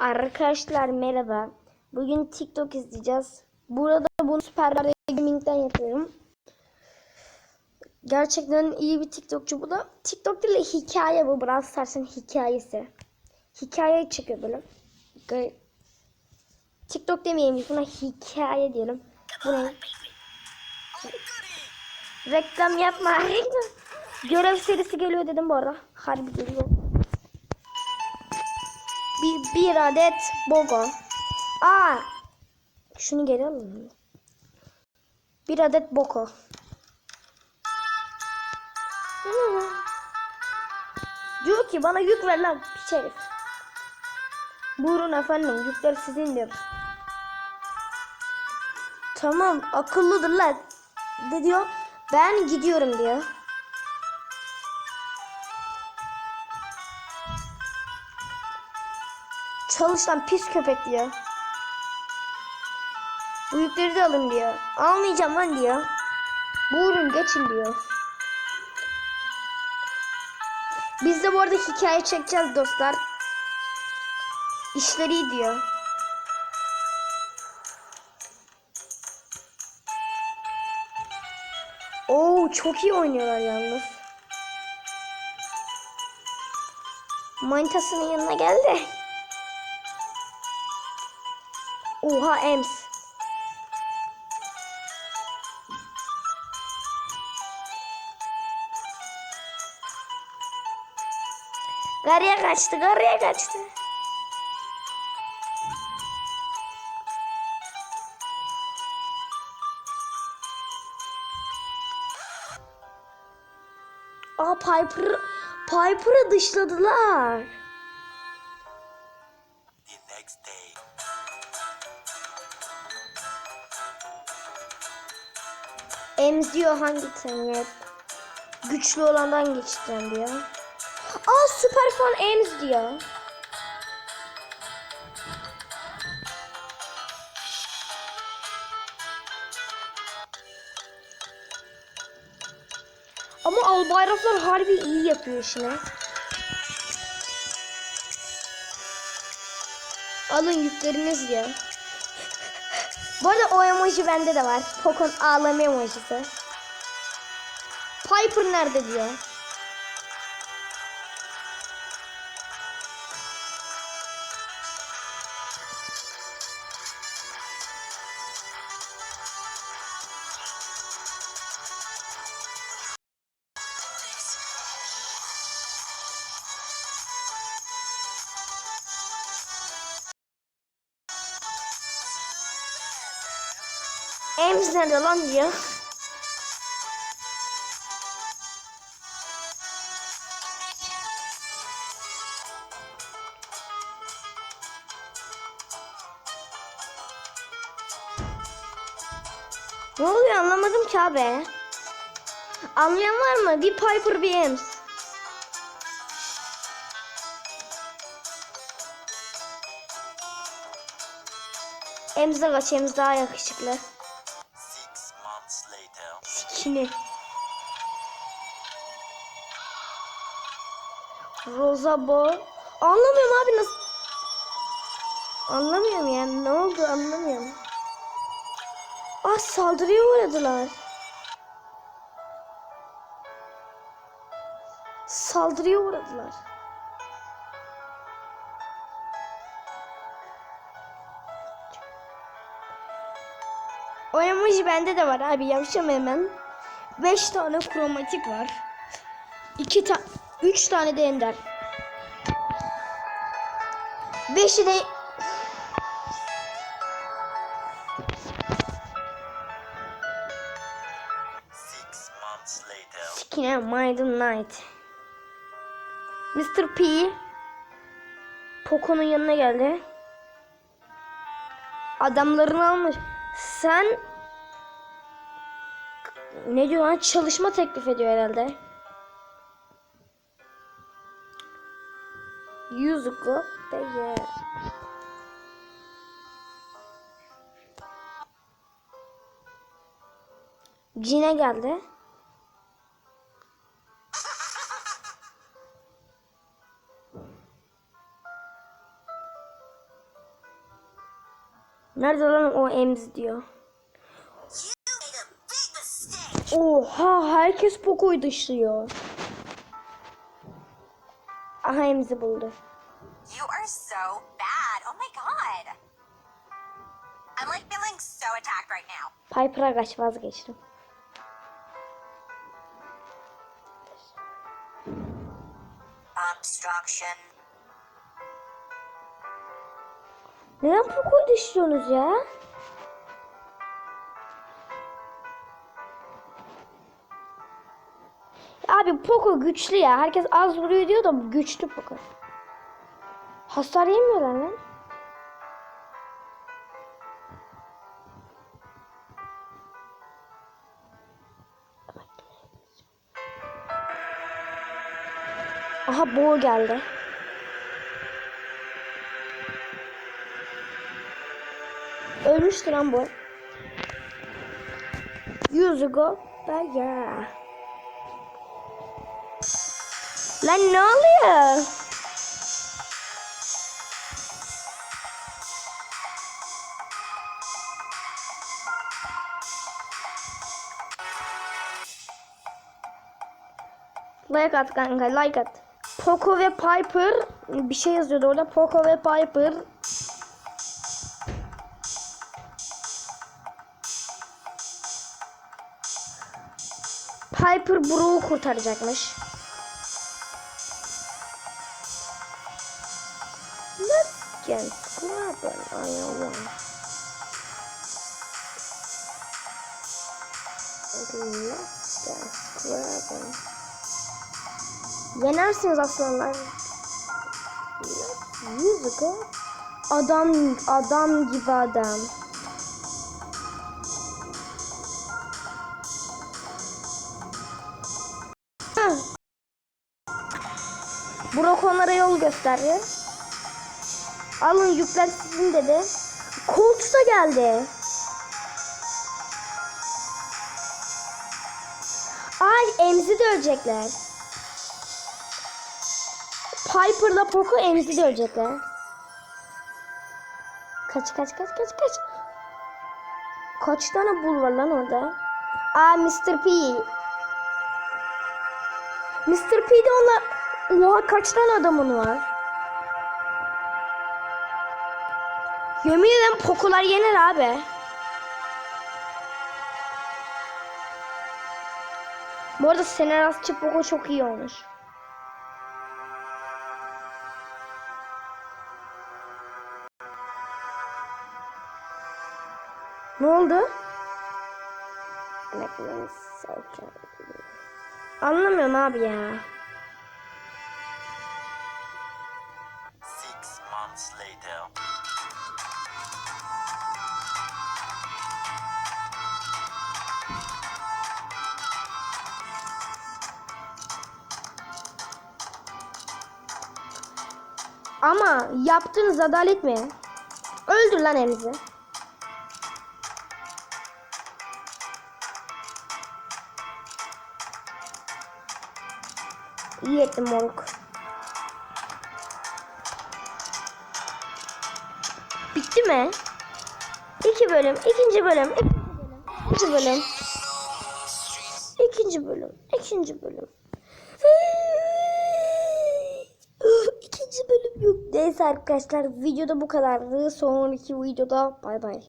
Arkadaşlar merhaba. Bugün TikTok izleyeceğiz. Burada bunu Süper Gaming'den yapıyorum. Gerçekten iyi bir TikTokçu bu da. TikTok değil de hikaye bu. Brawl Stars'ın hikayesi. Hikaye çıkıyor böyle. TikTok demeyelim biz buna hikaye diyelim. Bu ne? Reklam yapma. Görev serisi geliyor dedim bu arada. Harbi geliyor. Bir, adet bogo. Aa! Şunu geri alalım. Bir adet boko. Diyor ki bana yük ver lan piç herif. Buyurun efendim yükler sizindir. Tamam akıllıdır lan. De diyor ben gidiyorum diyor. Çalış lan pis köpek diyor. Bu yükleri de alın diyor. Almayacağım lan diyor. Buyurun geçin diyor. Biz de bu arada hikaye çekeceğiz dostlar. İşleri diyor. Oo çok iyi oynuyorlar yalnız. Manitasının yanına geldi. Oha Ems. Garıya kaçtı, garıya kaçtı. Aa Piper, Piper'ı dışladılar. the next day. Ems diyor hangi tane? Güçlü olandan geçeceğim diyor. Aa süper fan Ems diyor. Ama albayraklar harbi iyi yapıyor işini. Alın yükleriniz diyor. Bu arada o emoji bende de var. Pokon ağlama emojisi. Piper nerede diyor. Ems nerede lan diyor. Ne oluyor anlamadım ki abi. Anlayan var mı? Bir Piper bir Ems. Ems'e kaç Ems daha yakışıklı. Sikini. Rosa Ball. Anlamıyorum abi nasıl... Anlamıyorum yani ne oldu anlamıyorum. Ah saldırıya uğradılar. Saldırıya uğradılar. O emoji bende de var abi yapacağım hemen. 5 tane kromatik var. 2 ta 3 tane de ender. 5'i de. Sikine Maiden Knight. Mr. P Poco'nun yanına geldi. Adamlarını almış. Sen ne diyor lan? Çalışma teklif ediyor herhalde. Yuzuko Beye. Cine geldi. Nerede lan o emz diyor. Oha herkes Poco'yu dışlıyor. Aha emzi buldu. You are so bad. Oh my god. I'm like feeling so attacked right now. Piper'a kaç vazgeçtim. Obstruction. Neden Poco'yu dışlıyorsunuz ya? Abi Poco güçlü ya. Herkes az vuruyor diyor da güçlü Poco. Hasar yemiyorlar lan. Aha boğu geldi. Ölmüştü lan bu. Years ago. Ben ya. Lan ne oluyor? Like at kanka like at. Poco ve Piper bir şey yazıyordu orada. Poco ve Piper Piper Brook'u kurtaracakmış. Let's get scrapping I want. Let's get scrapping. Yenersiniz aslanlar. O. Adam, adam gibi adam. Burak onlara yol gösterdi. Alın yükler sizin dedi. Colts da geldi. Ay emzi de ölecekler. Piper'la Poco emzi de ölecekler. Kaç kaç kaç kaç kaç. Kaç tane bul var lan orada? Aa Mr. P. Mr. P'de onlar... Oha kaç tane adamın var? Yemin ederim Poco'lar yener abi. Bu arada Senerazçı Poco çok iyi olmuş. Ne oldu? Anlamıyorum abi ya. Six months later. Ama yaptığınız adalet mi? Öldür lan Emzi. İyi ettin moruk. Bitti mi? İki bölüm, ikinci bölüm, ikinci bölüm, ikinci bölüm, ikinci bölüm. İkinci bölüm yok. Neyse arkadaşlar videoda bu kadardı. Sonraki videoda bay bay.